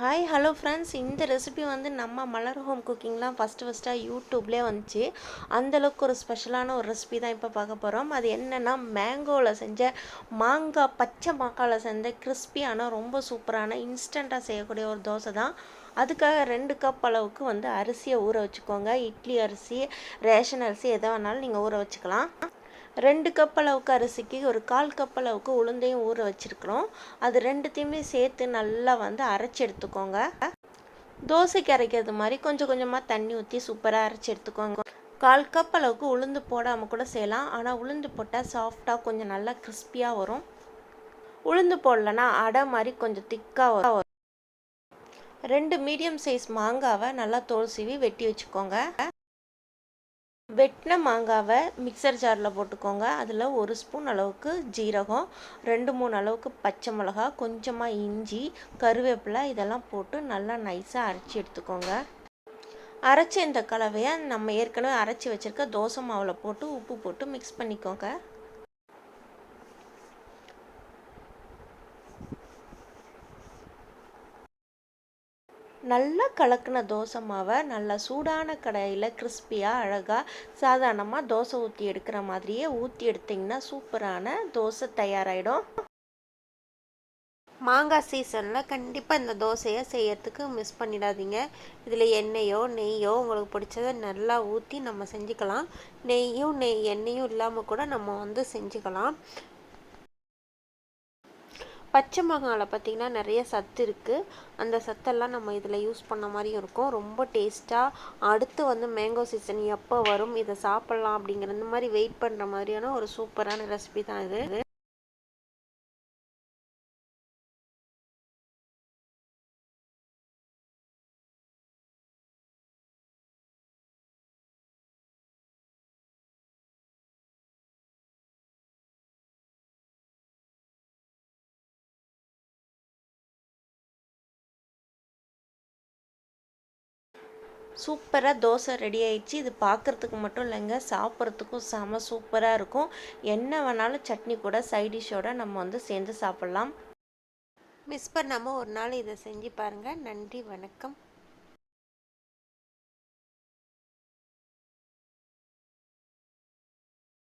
Hi hello friends இந்த recipe வந்து நம்ம மலர் ஹோம் குக்கிங்லாம் ஃபஸ்ட்டு ஃபஸ்ட்டாக யூடியூப்லேயே வந்துச்சு. அந்தளவுக்கு ஒரு ஸ்பெஷலான ஒரு ரெசிபி தான் இப்போ பார்க்க போகிறோம் அது என்னென்னா மேங்கோவில் செஞ்ச மாங்காய் பச்சை மாங்காவில் செஞ்ச கிறிஸ்பியான ரொம்ப சூப்பரான இன்ஸ்டண்ட்டாக செய்யக்கூடிய ஒரு தோசை தான். அதுக்காக ரெண்டு கப் அளவுக்கு வந்து அரிசியை ஊற வச்சுக்கோங்க. இட்லி அரிசி ரேஷன் அரிசி எதை வேணாலும் நீங்கள் ஊற வச்சுக்கலாம். ரெண்டு கப் அளவுக்கு அரிசிக்கு ஒரு கால் கப் அளவுக்கு உளுந்தையும் ஊற வச்சுருக்குறோம். அது ரெண்டுத்தையுமே சேர்த்து நல்லா வந்து அரைச்சி எடுத்துக்கோங்க. தோசைக்கு அரைக்கிறது மாதிரி கொஞ்சம் கொஞ்சமாக தண்ணி ஊற்றி சூப்பராக அரைச்சி எடுத்துக்கோங்க. கால் கப் அளவுக்கு உளுந்து போடாமல் கூட செய்யலாம். ஆனால் உளுந்து போட்டால் சாஃப்டாக கொஞ்சம் நல்லா கிறிஸ்பியாக வரும். உளுந்து போடலன்னா அடை மாதிரி கொஞ்சம் திக்காக வரும். ரெண்டு மீடியம் சைஸ் மாங்காவை நல்லா தோல் சீவி வெட்டி வச்சுக்கோங்க. வெட்டின மாங்காவை மிக்சர் ஜாரில் போட்டுக்கோங்க. அதில் ஒரு ஸ்பூன் அளவுக்கு ஜீரகம் ரெண்டு மூணு அளவுக்கு பச்சை மிளகா கொஞ்சமாக இஞ்சி கருவேப்பிலை இதெல்லாம் போட்டு நல்லா நைஸாக அரைச்சி எடுத்துக்கோங்க. அரைச்ச இந்த கலவையை நம்ம ஏற்கனவே அரைச்சி வச்சுருக்க தோசை மாவில் போட்டு உப்பு போட்டு மிக்ஸ் பண்ணிக்கோங்க. நல்லா கலக்கின தோசை மாவை நல்லா சூடான கடையில் கிறிஸ்பியாக அழகாக சாதாரணமாக தோசை ஊற்றி எடுக்கிற மாதிரியே ஊற்றி எடுத்திங்கன்னா சூப்பரான தோசை தயாராகிடும் மாங்காய் சீசனில் கண்டிப்பாக இந்த தோசையை செய்யறதுக்கு மிஸ் பண்ணிடாதீங்க. இதில் எண்ணெயோ நெய்யோ உங்களுக்கு பிடிச்சதை நல்லா ஊற்றி நம்ம செஞ்சுக்கலாம். நெய்யும் நெய் எண்ணெயும் இல்லாமல் கூட நம்ம வந்து செஞ்சுக்கலாம். பச்சை மிளகாவில் பார்த்திங்கன்னா நிறைய சத்து இருக்குது அந்த சத்தெல்லாம் நம்ம இதில் யூஸ் பண்ண மாதிரியும் இருக்கும். ரொம்ப டேஸ்ட்டாக அடுத்து வந்து மேங்கோ சீசன் எப்போ வரும் இதை சாப்பிட்லாம் அப்படிங்கிற இந்த மாதிரி வெயிட் பண்ணுற மாதிரியான ஒரு சூப்பரான ரெசிபி தான் இது. சூப்பராக தோசை ரெடி ஆயிடுச்சு. இது பார்க்குறதுக்கு மட்டும் இல்லைங்க சாப்பிட்றதுக்கும் செம சூப்பராக இருக்கும். என்ன வேணாலும் சட்னி கூட சைட் டிஷ்ஷோடு நம்ம வந்து சேர்ந்து சாப்பிட்லாம். மிஸ் பண்ணாமல் ஒரு நாள் இதை செஞ்சு பாருங்கள் நன்றி வணக்கம்.